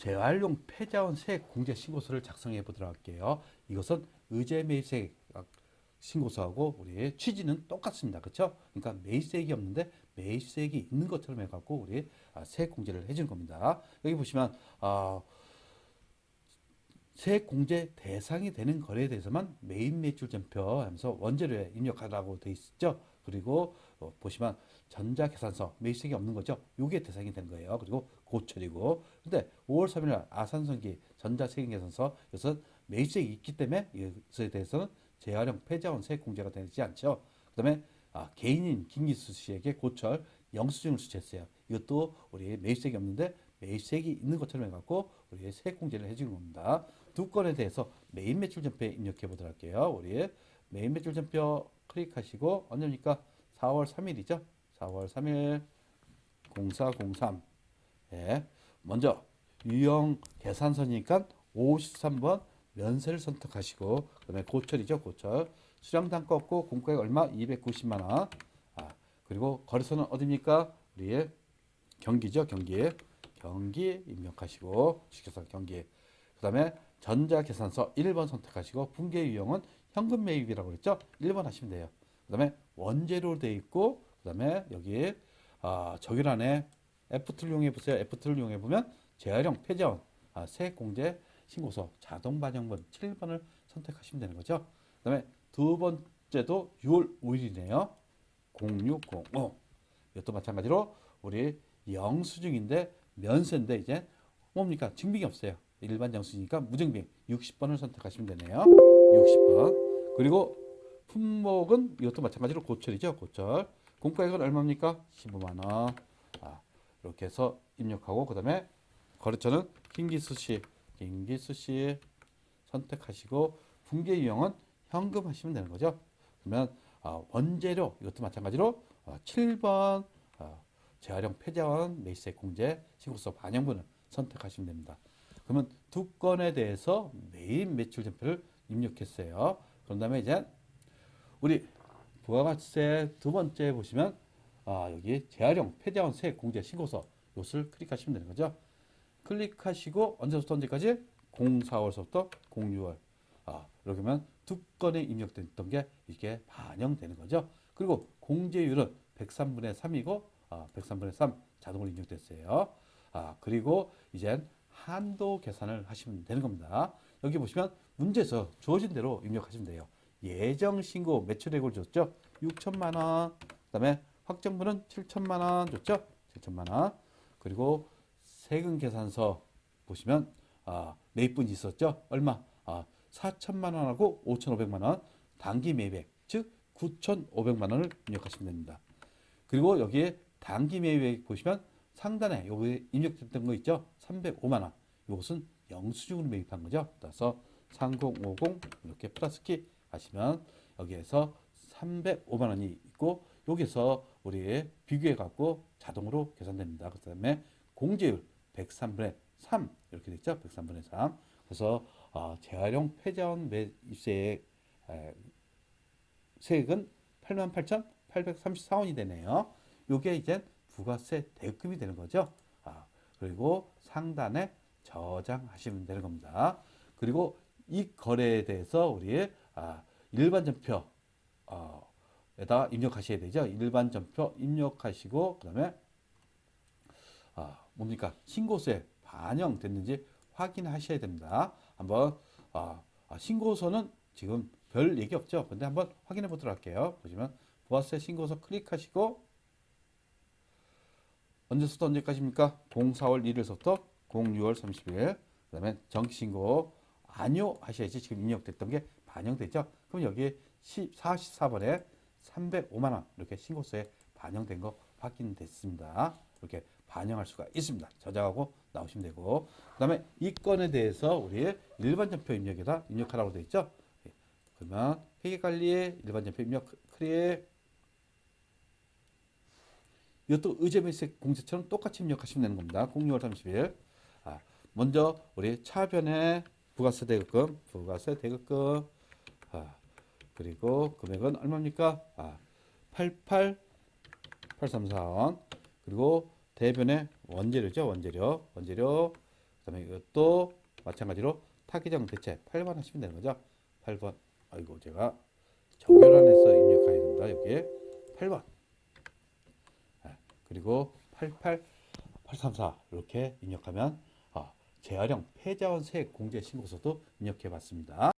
재활용 폐자원 세액 공제 신고서를 작성해 보도록 할게요. 이것은 의제 매입세액 신고서하고 우리 취지는 똑같습니다. 그렇죠? 그러니까 매입세액이 없는데 매입세액이 있는 것처럼 해갖고 우리 아, 세액 공제를 해주는 겁니다. 여기 보시면 아, 세액 공제 대상이 되는 거래에 대해서만 매입 매출 전표 하면서 원재료에 입력하라고 돼 있죠. 그리고 어, 보시면 전자계산서 매입세액이 없는 거죠. 요게 대상이 되는 거예요. 그리고 고철이고 근데 5월 3일 날 아산성기 전자세금계산서 이것은 매입세액이 있기 때문에 이것에 대해서는 재활용 폐자원 세액 공제가 되지 않죠. 그 다음에 아, 개인인 김기수 씨에게 고철 영수증을 수취했어요. 이것도 우리 매입세액이 없는데 매입세액이 있는 것처럼 해갖고 우리 세액 공제를 해주는 겁니다. 두 건에 대해서 매입 매출 전표에 입력해 보도록 할게요. 우리 매입 매출 전표 클릭하시고 언제입니까? 4월 3일이죠. 4월 3일 0403 예. 먼저 유형 계산서니까 53번 면세를 선택하시고 그다음에 고철이죠. 고철. 단가 없고 공가액 얼마? 290만 원. 아, 그리고 거래소는 어디입니까? 우리 경기죠. 경기. 경기 입력하시고 주식회사 경기. 그다음에 전자계산서 1번 선택하시고 분계 유형은 현금 매입이라고 그랬죠. 1번 하시면 돼요. 그다음에 원재료로 돼 있고 그다음에 여기 아, 저기란에 F2를 이용해 보세요. F2를 이용해 보면 재활용 폐자원 아, 세액 공제 신고서 자동 반영본 7번을 선택하시면 되는 거죠. 그 다음에 두 번째도 6월 5일이네요. 0605. 이것도 마찬가지로 우리 영수증인데 면세인데 이제 뭡니까? 증빙이 없어요. 일반 영수증이니까 무증빙 60번을 선택하시면 되네요. 60번. 그리고 품목은 이것도 마찬가지로 고철이죠. 고철. 공가액은 얼마입니까? 15만 원. 아, 이렇게 해서 입력하고 그 다음에 거래처는 김기수 씨, 김기수 씨 선택하시고 분계 유형은 현금 하시면 되는 거죠. 그러면 아, 원재료 이것도 마찬가지로 아, 7번 아, 재활용 폐자원 매입세 공제 신고서 반영분을 선택하시면 됩니다. 그러면 두 건에 대해서 매입 매출 전표를 입력했어요. 그런 다음에 이제 우리 부가가치세 두 번째 보시면 아, 여기 재활용 폐자원 세액 공제 신고서 이것을 클릭하시면 되는 거죠. 클릭하시고 언제부터 언제까지? 04월서부터 06월. 아, 이렇게 하면 두 건에 입력됐던 게 이게 반영되는 거죠. 그리고 공제율은 103분의 3이고 아, 103분의 3 자동으로 입력됐어요. 아, 그리고 이젠 한도 계산을 하시면 되는 겁니다. 여기 보시면 문제에서 주어진 대로 입력하시면 돼요. 예정 신고 매출액을 줬죠. 6천만 원. 그다음에 확정분은 7천만 원 줬죠. 7천만 원. 그리고 세금 계산서 보시면 아, 매입분이 있었죠. 얼마? 아, 4천만 원하고 5,500만 원 단기 매입액 즉 9,500만 원을 입력하시면 됩니다. 그리고 여기에 단기 매입액 보시면 상단에 여기 입력됐던 거 있죠? 305만 원. 이것은 영수증으로 매입한 거죠. 따라서 3050 이렇게 플러스 키 하시면 여기에서 305만 원이 있고 여기서 우리 비교해 갖고 자동으로 계산됩니다. 그다음에 공제율 103분의 3 이렇게 됐죠. 103분의 3. 그래서 어, 재활용 폐자원 매입세액 에, 세액은 88,834원이 되네요. 요게 이제 부가세 대금이 되는 거죠. 아, 그리고 상단에 저장하시면 되는 겁니다. 그리고 이 거래에 대해서 우리 아, 일반 전표 어, 에다 입력하셔야 되죠. 일반 전표 입력하시고 그다음에 아, 뭡니까 신고서에 반영됐는지 확인하셔야 됩니다. 한번 아, 아, 신고서는 지금 별 얘기 없죠. 근데 한번 확인해 보도록 할게요. 보시면 부가세 신고서 클릭하시고 언제부터 언제까지입니까? 04월 1일서부터 06월 30일. 그다음에 정기 신고 아니요 하셔야지 지금 입력됐던 게 반영되죠. 그럼 여기 44번에 305만 원 이렇게 신고서에 반영된 거 확인됐습니다. 이렇게 반영할 수가 있습니다. 저장하고 나오시면 되고 그다음에 이 건에 대해서 우리 일반 전표 입력에다 입력하라고 되어 있죠. 예. 그러면 회계 관리에 일반 전표 입력 클릭 이것도 의제매세 공제처럼 똑같이 입력하시면 되는 겁니다. 06월 30일. 아, 먼저 우리 차변에 부가세 대급금, 부가세 대급금. 아, 그리고 금액은 얼마입니까? 아, 88 834원. 그리고 대변에 원재료죠. 원재료. 원재료. 그다음에 이것도 마찬가지로 타기정 대체 8번 하시면 되는 거죠. 8번. 아이고 제가 정렬안에서 입력해야 된다. 여기에 8번. 아, 그리고 88 834 이렇게 입력하면 아, 재활용 폐자원 세액 공제 신고서도 입력해 봤습니다.